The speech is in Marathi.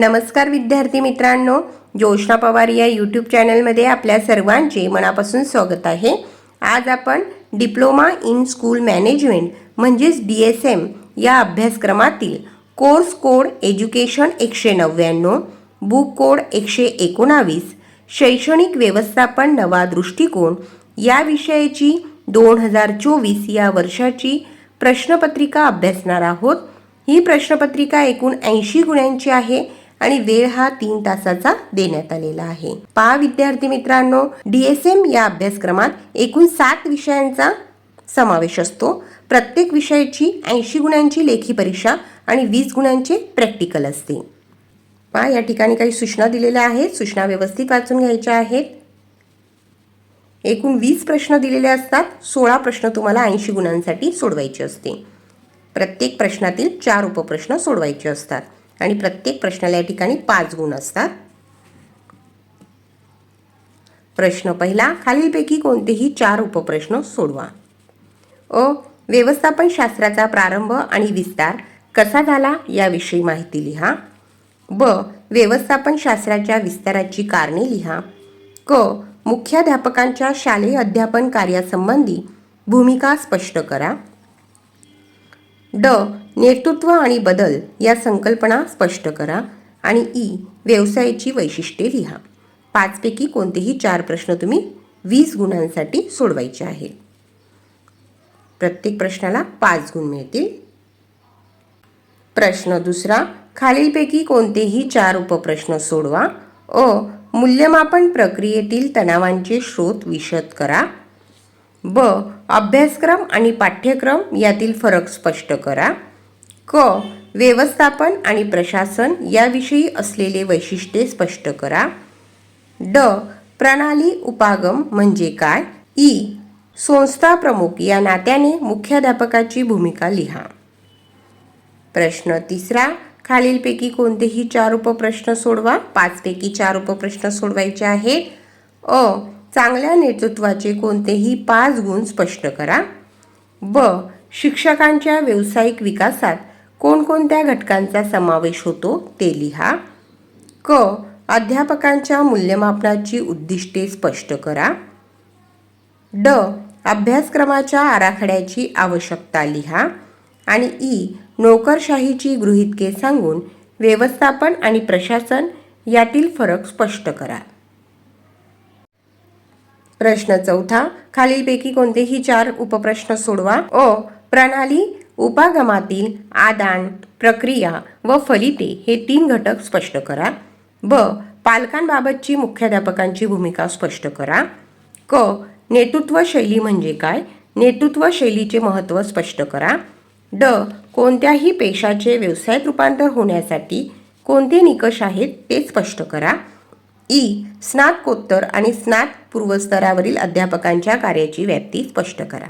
नमस्कार विद्यार्थी मित्रांनो ज्योष्णा पवार या यूट्यूब चॅनलमध्ये आपल्या सर्वांचे मनापासून स्वागत आहे. आज आपण डिप्लोमा इन स्कूल मॅनेजमेंट म्हणजेच डी एस एम या अभ्यासक्रमातील कोर्स कोड एज्युकेशन एकशे नव्याण्णव बुक कोड एकशे एकोणावीस शैक्षणिक व्यवस्थापन नवा दृष्टिकोन या विषयाची दोन हजार चोवीस या वर्षाची प्रश्नपत्रिका अभ्यासणार आहोत. ही प्रश्नपत्रिका एकूण ऐंशी गुणांची आहे. आणि वेळ हा तीन तासाचा देण्यात आलेला आहे. पहा विद्यार्थी मित्रांनो डीएसएम या अभ्यासक्रमात एकूण सात विषयांचा समावेश असतो. प्रत्येक विषयाची ऐंशी गुणांची लेखी परीक्षा आणि वीस गुणांचे प्रॅक्टिकल असते. पहा या ठिकाणी काही सूचना दिलेल्या आहेत. सूचना व्यवस्थित वाचून घ्यायच्या आहेत. एकूण वीस प्रश्न दिलेले असतात. सोळा प्रश्न तुम्हाला ऐंशी गुणांसाठी सोडवायचे असते. प्रत्येक प्रश्नातील चार उपप्रश्न सोडवायचे असतात. आणि प्रत्येक प्रश्नाला या ठिकाणी पाच गुण असतात. प्रश्न पहिला खालीलपैकी कोणतेही चार उपप्रश्न सोडवा. अ व्यवस्थापन शास्त्राचा प्रारंभ आणि विस्तार कसा झाला याविषयी माहिती लिहा. ब व्यवस्थापन शास्त्राच्या विस्ताराची कारणे लिहा. क मुख्याध्यापकांच्या शालेय अध्यापन कार्यासंबंधी भूमिका स्पष्ट करा. ड नेतृत्व आणि बदल या संकल्पना स्पष्ट करा आणि ई व्यवसायाची वैशिष्ट्ये लिहा. पाचपैकी कोणतेही चार प्रश्न तुम्ही वीस गुणांसाठी सोडवायचे आहे. प्रत्येक प्रश्नाला पाच गुण मिळतील. प्रश्न दुसरा खालीलपैकी कोणतेही चार उपप्रश्न सोडवा. अ मूल्यमापन प्रक्रियेतील तणावांचे स्रोत विशद करा. ब अभ्यासक्रम आणि पाठ्यक्रम यातील फरक स्पष्ट करा. क व्यवस्थापन आणि प्रशासन याविषयी असलेले वैशिष्ट्ये स्पष्ट करा. ड प्रणाली उपागम म्हणजे काय? ई संस्था प्रमुख या नात्याने मुख्याध्यापकाची भूमिका लिहा. प्रश्न तिसरा खालीलपैकी कोणतेही चार उपप्रश्न सोडवा. पाचपैकी चार उपप्रश्न सोडवायचे आहे अ चांगल्या नेतृत्वाचे कोणतेही पाच गुण स्पष्ट करा. ब शिक्षकांच्या व्यावसायिक विकासात कोणकोणत्या घटकांचा समावेश होतो ते लिहा. क. अध्यापकांच्या मूल्यमापनाची उद्दिष्टे स्पष्ट करा. ड. अभ्यासक्रमाच्या आराखड्याची आवश्यकता लिहा. आणि ई. नोकरशाहीची गृहितके सांगून व्यवस्थापन आणि प्रशासन यातील फरक स्पष्ट करा. प्रश्न चौथा. खालीलपैकी कोणतेही चार उपप्रश्न सोडवा. अ. प्रणाली उपागमातील आदान प्रक्रिया व फलिते हे तीन घटक स्पष्ट करा. ब. पालकांबाबतची मुख्याध्यापकांची भूमिका स्पष्ट करा. क. नेतृत्व शैली म्हणजे काय? नेतृत्व शैलीचे महत्त्व स्पष्ट करा. ड. कोणत्याही पेशाचे व्यवसायात रूपांतर होण्यासाठी कोणते निकष आहेत ते स्पष्ट करा. ई. स्नातकोत्तर आणि स्नात स्तरावरील अध्यापकांच्या कार्याची व्याप्ती स्पष्ट करा.